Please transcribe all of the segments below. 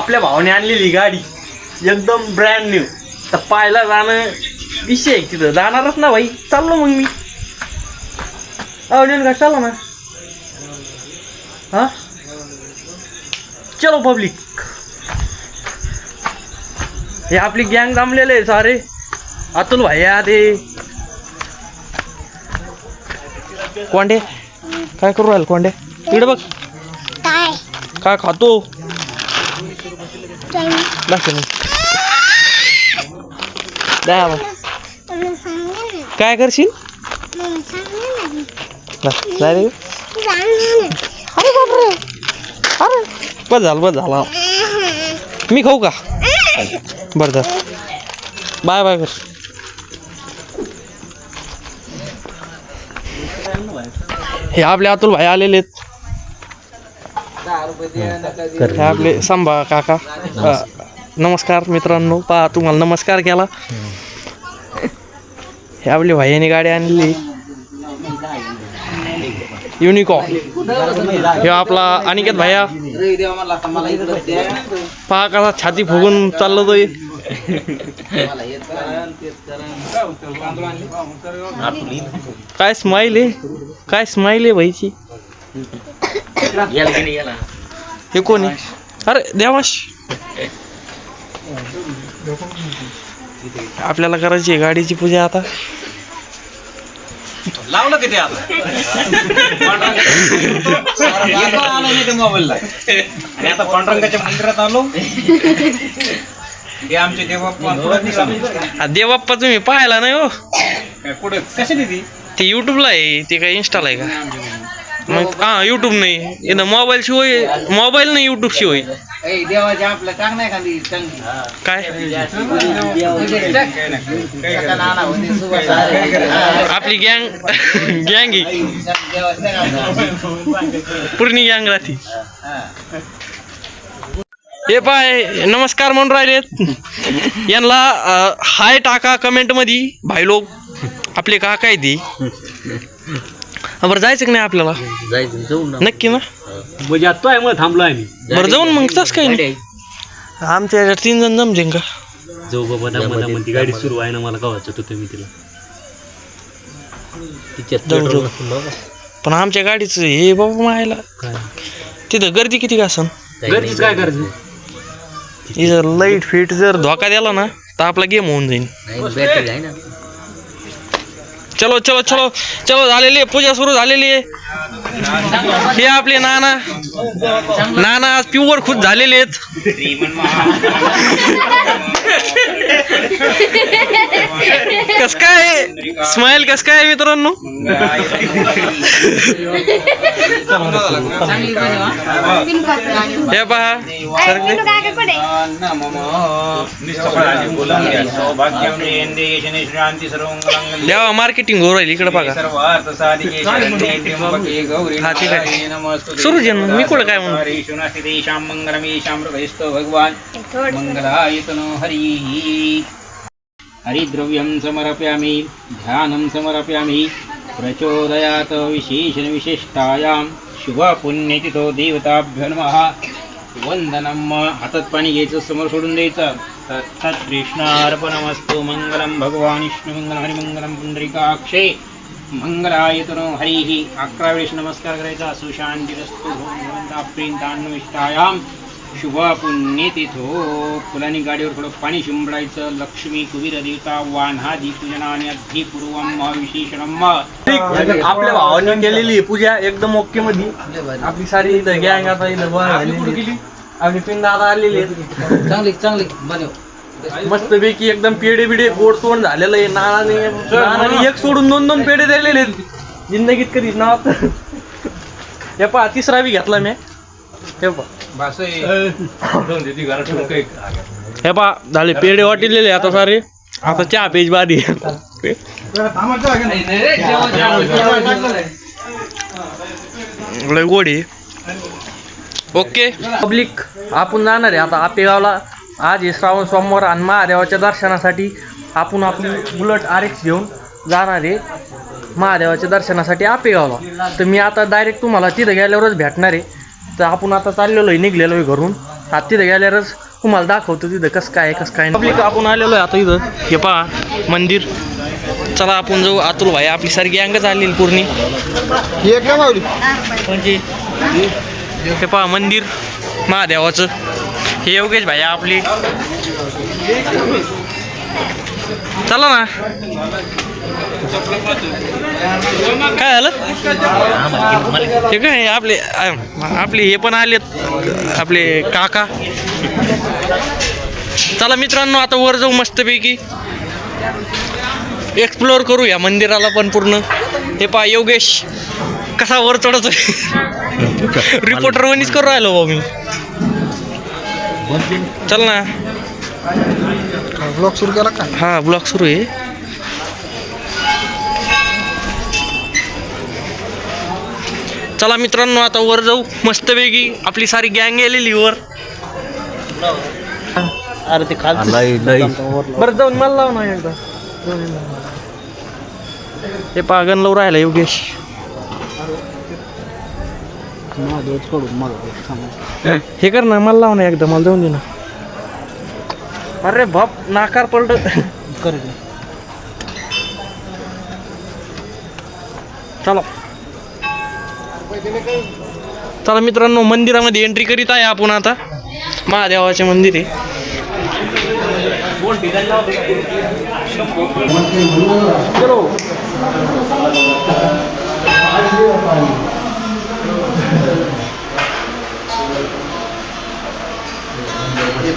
आपल्या भावाने आणलेली गाडी. एकदम ब्रँड न्यू तर पाहायला जाणं विषय आहे तिथं. जाणारच ना भाई. चाललो मग मी. अवनील का चला ना. हा? चलो पब्लिक हे आपली गँग जमलेले आहे सारे. अतुल भैया ते कोंडे काय करू राहिल कोंडे? इकडे बघ. काय? काय खातो? नाही द्या काय करशील बस, अरे बापरे अरे बस झालं बस झालं मी खाऊ का बरं धर बाय बाय कर हे आपले अतुल भाई आलेले आहेत हे आपले संभा काका. अ, नमस्कार मित्रांनो पहा तुम्हाला नमस्कार केला. हे आपली भाईने गाडी आणली. युनिकॉर्न हे आपला अनिकेत भाया. पहा कसा छाती फुगून चाललो तो. काय स्माइल आहे? काय स्माइल आहे भाईची? हे कोण? आहे अरे देवाश. आपल्याला करायची आहे गाडीची पूजा आता. लावलं किती आता? मोबाईलला पांडुरंगाच्या मंदिरात आलो. हे आमचे देवप्पा देवाप्पा तुम्ही पाहायला नाही हो. पुढे? कशाने ती? ते युट्यूबला आहे ते काय इन्स्टाला आहे का? मग हा युट्यूब नाही इथं मोबाईल शिवाय मोबाईल नाही युट्यूब शिवाय नाही खाली काय. आपली गँग गँग. पूर्ण गँग राहते हा. पाय नमस्कार म्हणून राहिलेत यांना हाय टाका कमेंटमध्ये भाई लोक आपले काका आहे ती बरं जायचं की नाही आपल्याला? जायचं जाऊ ना. नक्की ना? म्हणजे आता आहे मग थांबलो आहे मी बरं जाऊन मग तसं काही नाही. आमच्या याच्यात तीन जण जमजेन का? जाऊ बाबा दमा दमा ती गाडी सुरू आहे ना मला गावाचं होतं मी तिला. जाऊ जाऊ. पण आमच्या गाडीचं हे बाबा मायला. काय? तिथं गर्दी किती का असन? गरजेच काय जर लाइट फिट जर धोका दिला ना तर आपला गेम होऊन जाईल बॅटरी आहे ना. चलो चलो चलो चलो झालेली आहे पूजा सुरू झालेली आहे. हे आपले नाना. नाना आज प्युअर खुश झालेले आहेत. कस काय? स्माइल कस काय मित्रांनो? हे पहा. देवा मार्केटिंग हो राहील इकडे बघा. हा ठीक आहे. सुरू जे मी कुठं काय म्हणू? भगवान मंगलायतनो हरी. हरिद्रव्यं समर्पयामि ध्यानं समर्पयामि प्रचोदयात विशेषण विशिष्टायां शुभपुण्यतिथो देवताभ्यो नमः। वंदनम हातात पाणी घ्यायचं समोर सोडून द्यायचं। तत्सत् कृष्णार्पणमस्तु मंगलम भगवान विष्णू मंगलम हरिमंगलम पुंडरीकाक्षे। मंगलायतनो हरिः अकरा वेळेस नमस्कार करायचा सुशांतीरस्तु प्रिंतान्विष्टायाम शुभ पुण्यतिथो फुलांनी गाडीवर थोडं पाणी शिंपडायचं लक्ष्मी कुबीर देवता वान्हादी पूजनाने अध्दी पूर्वम विशेषणम आपल्या भावाने केलेली पूजा एकदम ओके मध्ये आपली सारी इथं गँग आता इथं. आपली पिन दादा आलेली चांगली चांगली बनव मस्त पैकी एकदम पेढे बिडे गोड तोंड झालेलं आहे. नानाने नानाने एक सोडून दोन दोन पेढे दिलेले आहेत. जिंदगीत कधीच नाव हे पहा तिसरा बी घेतला मी. हे पहा. हे पहा झाले पेढे वाटिलेले आता सारे. आता चहा पेज बारी लय गोड ओके. पब्लिक आपण जाणार आहे आता आपेगावला आज हे श्रावण सोमवार आणि महादेवाच्या दर्शनासाठी आपण आपली बुलट आर एक्स घेऊन जाणार आहे. महादेवाच्या दर्शनासाठी आपेगावला. तर मी आता डायरेक्ट तुम्हाला तिथं गेल्यावरच भेटणार आहे. तर आपण आता चाललेलो आहे निघलेलो आहे घरून. आता तिथं गेल्यावरच तुम्हाला दाखवतो तिथं कसं काय कसं काय पब्लिक आपण आलेलो आहे आता इथं. हे पहा मंदिर. चला आपण जाऊ. अतुल भाई आपली सारखी अंगच आलेली पूर्णी. म्हणजे हे पहा मंदिर. महादेवाचं. हे योगेश भाई आपली. चला ना. काय झालं? हे काय आपले आपले हे पण आलेत आपले काका. चला मित्रांनो आता वर जाऊ मस्तपैकी. एक्सप्लोअर करू या मंदिराला पण पूर्ण. हे पहा योगेश कसा वर चढतोय. रिपोर्टर वनीच करू राहिलो भाऊ मी. चल ना. ब्लॉग सुरू केला का? हा ब्लॉग सुरू आहे. चला मित्रांनो आता वर जाऊ. मस्तपैकी आपली सारी गँग गेलेली वर. अरे ते खाल बरं जाऊन मला लाव ना एकदा. हे पागन लावून राहिला योगेश. हे कर ना मला लाव ना एकदा मला जाऊन दे ना. अरे बाप नाकार पलट. चला. चला मित्रांनो मंदिरामध्ये एंट्री करीत आहे आपण आता. महादेवाचे मंदिर आहे.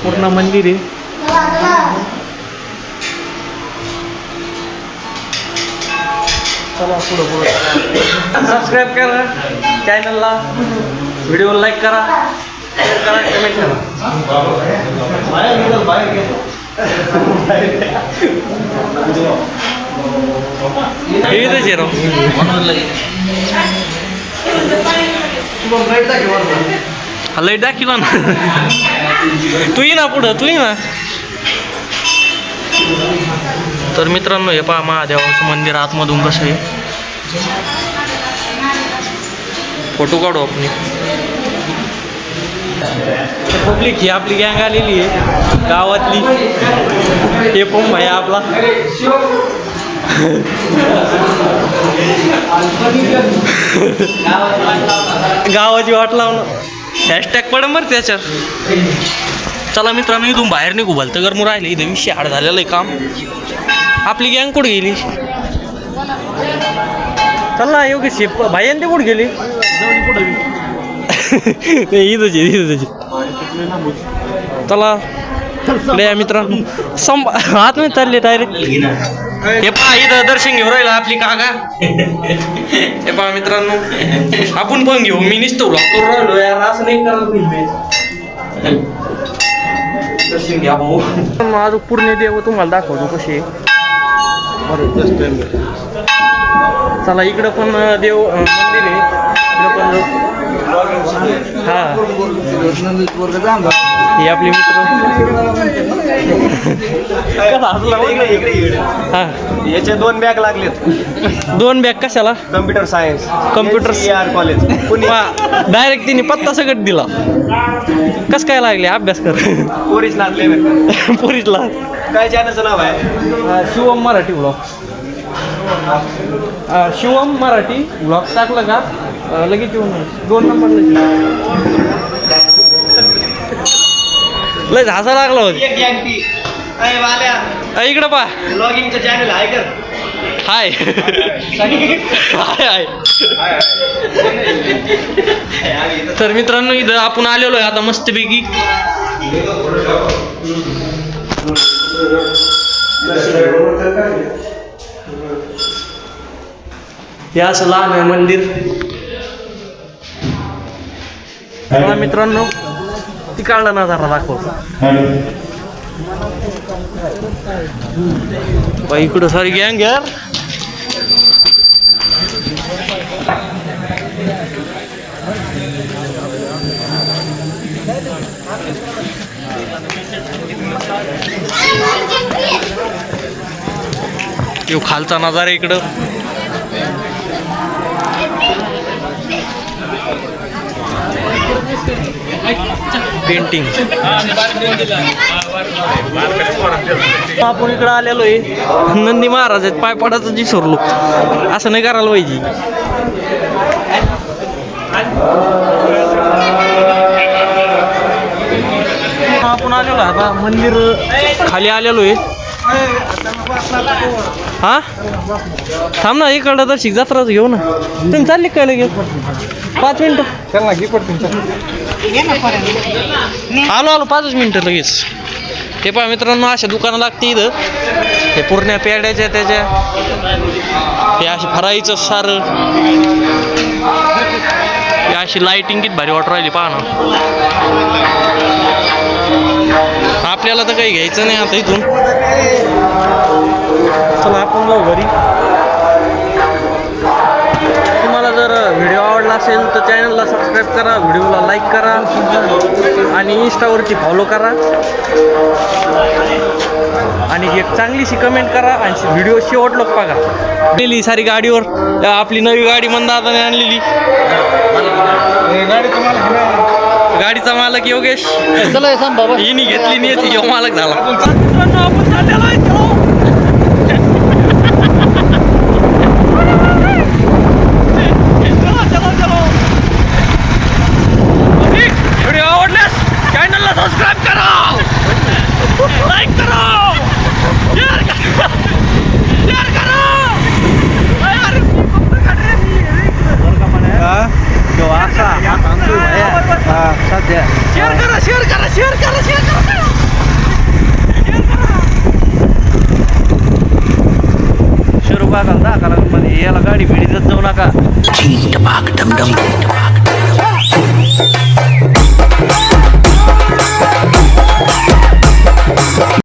पूर्ण मंदिर आहे. चला पुढं पुढं. सबस्क्राईब करा चॅनलला व्हिडिओ लाईक करा. शेअर करा. कमेंट करा हे इथंच आहे हा लाइट दाखिला ना. तू ये ना पुढं तू ये ना. तर मित्रांनो हे पहा महादेवाचं मंदिर आतमधून कसं आहे. फोटो काढू आपण. पब्लिक ही आपली गँग आलेली आहे. गावातली. हे पण भाई आपला. गावाची वाट लावणं. हॅशटॅग पडन बरं त्याच्यात. चला मित्रांनो इथून बाहेर निघू. भलतं गरमू राहिले. इथं विषय हाड झालेलं आहे काम. आपली गँग कुठे गेली? चला ना योगेश भाई आणि ते कुठे गेली? ते इथंच चला इकडे या मित्रांनो संप नाही चालले डायरेक्ट हे पहा इथं दर्शन घेऊन राहिलं आपली काका. हे पहा मित्रांनो आपण पण घेऊ. मी नुसतं करून राहिलो यार असं नाही पाहिजे दर्शन घ्या भाऊ. माझं पूर्ण देव तुम्हाला दाखवतो कसे. चला इकडं पण देव मंदिर आहे. हा हे आपले मित्र. हा याचे दोन बॅग लागलेत. दोन बॅग कशाला? Computer science Computer- R college. Pune. Direct तिने पत्ता सगळं दिला. कस काय लागले? अभ्यास कर. पोरीच लागले पोरीतला काय चॅनलचं नाव आहे? शिवम मराठी ब्लॉग शिवम मराठी ब्लॉग टाकलं का? लगेच येऊन. दोन नंबरला लय झासा लागला होता. इकडं पा ब्लॉगिंगचं चॅनल आहे कर हाय. हाय हाय. तर मित्रांनो इथं आपण आलेलो आहे आता मस्तपैकी. हे असं लहान आहे मंदिर. मला मित्रांनो तिकडला नजारा दाखवतो बाई इकडं सारी गँग यार खालचा नजारा इकडं. पेंटिंग आपण इकडं आलेलो आहे. नंदी महाराज आहेत पाय पडायचं जी सोरलो असं नाही करायला पाहिजे. आपण आलेलो आहे आता मंदिर खाली आलेलो आहे. हा? थांब ना इकडं तर शिक जत्राच घेऊ ना. तुम्ही चालले काय घेऊ पाच मिनिटं. आलो आलो पाचच मिनिटं लगेच. हे पहा मित्रांनो अशा दुकानं लागते इथं. हे पूर्ण पेड्याच्या त्याच्या. हे अशी फराईचं सारं. हे अशी लाईटिंग किती भारी वाटू राहिली पहा ना. आपल्याला तर काही घ्यायचं नाही आता इथून. चला आपण जाऊ घरी. तुम्हाला जर व्हिडिओ आवडला असेल तर चॅनलला सबस्क्राईब करा व्हिडिओला लाईक करा आणि इंस्टावरती फॉलो करा. आणि एक चांगलीशी कमेंट करा आणि व्हिडिओ शेवट लोक बघा. दिली सारी गाडीवर. आपली नवी गाडी मंदादाने आणलेली. गाडीचा मालक योगेश. चला सांग बाबा. हिनी घेतली नाही मालक झाला मित्रांनो, आपण चाललेलो आहे चलो. चलो, चलो, चलो. आणि व्हिडिओ आवडल्यास चॅनलला सबस्क्राईब करा लाईक करा शेअर करा शेअर करा अरे, मी फक्त गाडी रे, शेअर करा शेअर करा शेअर करा शेअर करा. घालता कारण मध्ये याला गाडी भिडीतच जाऊ नका.